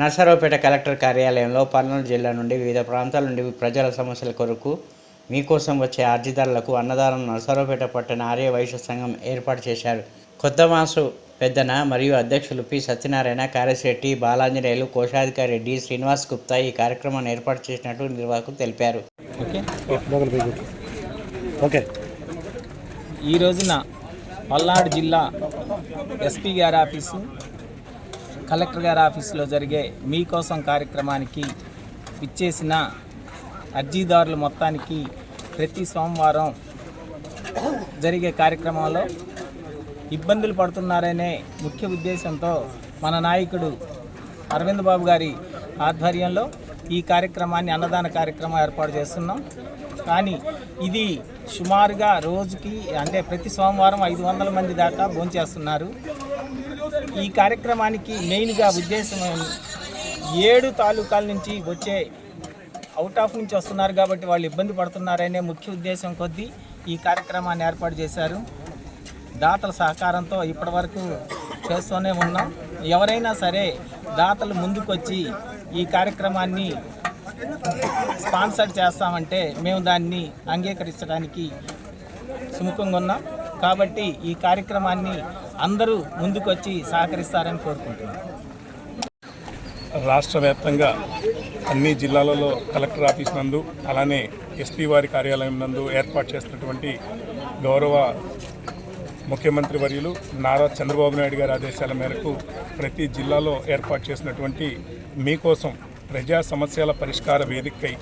Narasaraopet collector కార్యాలయంలో పల్నాడు జిల్లా నుండి వివిధ ప్రాంతాల నుండి ప్రజల సమస్యల కొరకు మీకోసం వచ్చే అర్జీదారులకు అన్నదానం నరసరావుపేట పట్టణ ఆర్య వైశ్య సంఘం ఏర్పాటు చేశారు. కొత్త మాసు పెద్దన మరియు అధ్యక్షులు పి. సత్యనారాయణ కార్యశెట్టి బాలాంజనేయులు కోశాధికారి డి. శ్రీనివాస్ గుప్తా ఈ కార్యక్రమాన్ని ఏర్పాటు చేసినట్టు నిర్వాహకులు తెలిపారు. ఓకే. ఓకే. ఈ రోజున పల్నాడు జిల్లా ఎస్పీ గారి ఆఫీసు కలెక్టర్ గారి ఆఫీసులో జరిగే మీకోసం కార్యక్రమానికి ఇచ్చేసిన అర్జీదారులు మొత్తానికి ప్రతి సోమవారం జరిగే కార్యక్రమంలో ఇబ్బందులు పడుతున్నారనే ముఖ్య ఉద్దేశంతో మన నాయకుడు అరవింద్ బాబు గారి ఆధ్వర్యంలో ఈ కార్యక్రమాన్ని అన్నదాన కార్యక్రమం ఏర్పాటు చేస్తున్నాం. కానీ ఇది సుమారుగా రోజుకి అంటే ప్రతి సోమవారం ఐదు వందల మంది దాకా భోంచేస్తున్నారు. ఈ కార్యక్రమానికి మెయిన్గా ఉద్దేశం ఏడు తాలూకాల నుంచి వచ్చే అవుట్ ఆఫ్ నుంచి వస్తున్నారు కాబట్టి వాళ్ళు ఇబ్బంది పడుతున్నారనే ముఖ్య ఉద్దేశం కొద్దీ ఈ కార్యక్రమాన్ని ఏర్పాటు చేశారు. దాతల సహకారంతో ఇప్పటివరకు చేస్తూనే ఉన్నాం. ఎవరైనా సరే దాతలు ముందుకొచ్చి ఈ కార్యక్రమాన్ని స్పాన్సర్ చేస్తామంటే మేము దాన్ని అంగీకరించడానికి సుముఖంగా ఉన్నాం. కాబట్టి ఈ కార్యక్రమాన్ని అందరూ ముందుకొచ్చి సహకరిస్తారని కోరుకుంటున్నాను రాష్ట్ర వ్యాప్తంగా అన్ని జిల్లాలలో కలెక్టర్ ఆఫీస్ నందు అలానే ఎస్పీ వారి కార్యాలయం నందు ఏర్పాటు చేసినటువంటి గౌరవ ముఖ్యమంత్రి వర్యులు నారా చంద్రబాబు నాయుడు గారి ఆదేశాల మేరకు ప్రతి జిల్లాలో ఏర్పాటు చేసినటువంటి మీకోసం ప్రజా సమస్యల పరిష్కార వేదికై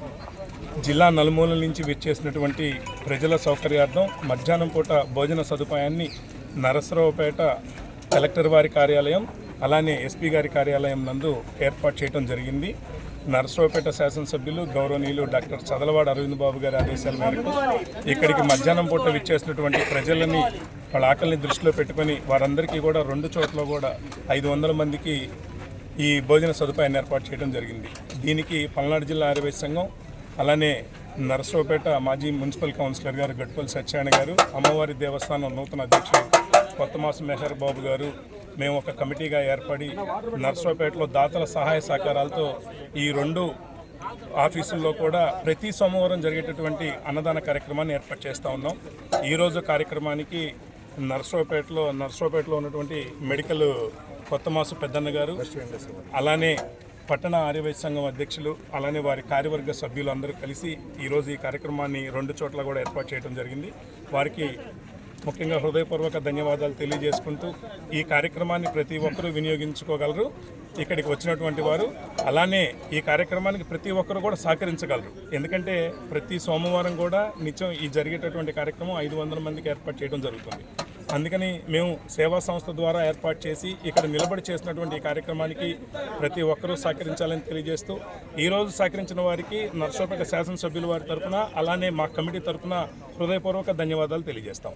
జిల్లా నలుమూలల నుంచి విచ్చేసినటువంటి ప్రజల సౌకర్యార్థం మధ్యాహ్నం పూట భోజన సదుపాయాన్ని నరసరావుపేట కలెక్టర్ వారి కార్యాలయం అలానే ఎస్పీ గారి కార్యాలయం నందు ఏర్పాటు చేయడం జరిగింది. నరసరావుపేట శాసనసభ్యులు గౌరవనీయులు డాక్టర్ చదలవాడ అరవింద్ బాబు గారి ఆదేశాల మేరకు ఇక్కడికి మధ్యాహ్నం పూట విచ్చేసినటువంటి ప్రజలని వాళ్ళ ఆకలిని దృష్టిలో పెట్టుకొని వారందరికీ కూడా రెండు చోట్ల కూడా ఐదు వందల మందికి ఈ భోజన సదుపాయాన్ని ఏర్పాటు చేయడం జరిగింది. దీనికి పల్నాడు జిల్లా ఆర్యవైశ్య సంఘం అలానే నరసరావుపేట మాజీ మున్సిపల్ కౌన్సిలర్ గారు గడ్పల్లి సత్యనారాయణ గారు అమ్మవారి దేవస్థానం నూతన అధ్యక్షుడు కొత్తమాసం మెహర్ బాబు గారు మేము ఒక కమిటీగా ఏర్పడి నరసరావుపేటలో దాతల సహాయ సహకారాలతో ఈ రెండు ఆఫీసుల్లో కూడా ప్రతి సోమవారం జరిగేటటువంటి అన్నదాన కార్యక్రమాన్ని ఏర్పాటు చేస్తూ ఉన్నాం. ఈరోజు కార్యక్రమానికి నరసరావుపేటలో నరసరావుపేటలో ఉన్నటువంటి మెడికల్ కొత్త మాసు పెద్దన్న గారు అలానే పట్టణ ఆర్యవైశ్య సంఘం అధ్యక్షులు అలానే వారి కార్యవర్గ సభ్యులు అందరూ కలిసి ఈరోజు ఈ కార్యక్రమాన్ని రెండు చోట్ల కూడా ఏర్పాటు చేయడం జరిగింది. వారికి ముఖ్యంగా హృదయపూర్వక ధన్యవాదాలు తెలియజేసుకుంటూ ఈ కార్యక్రమాన్ని ప్రతి ఒక్కరూ వినియోగించుకోగలరు. ఇక్కడికి వచ్చినటువంటి వారు అలానే ఈ కార్యక్రమానికి ప్రతి ఒక్కరు కూడా సహకరించగలరు. ఎందుకంటే ప్రతి సోమవారం కూడా నిత్యం ఈ జరిగేటటువంటి కార్యక్రమం ఐదు వందల మందికి ఏర్పాటు చేయడం జరుగుతుంది. అందుకని మేము సేవా సంస్థ ద్వారా ఏర్పాటు చేసి ఇక్కడ నిలబడి చేసినటువంటి ఈ కార్యక్రమానికి ప్రతి ఒక్కరూ సహకరించాలని తెలియజేస్తూ ఈరోజు సహకరించిన వారికి నర్సోపేట శాసనసభ్యుల వారి తరపున అలానే మా కమిటీ తరపున హృదయపూర్వక ధన్యవాదాలు తెలియజేస్తాం.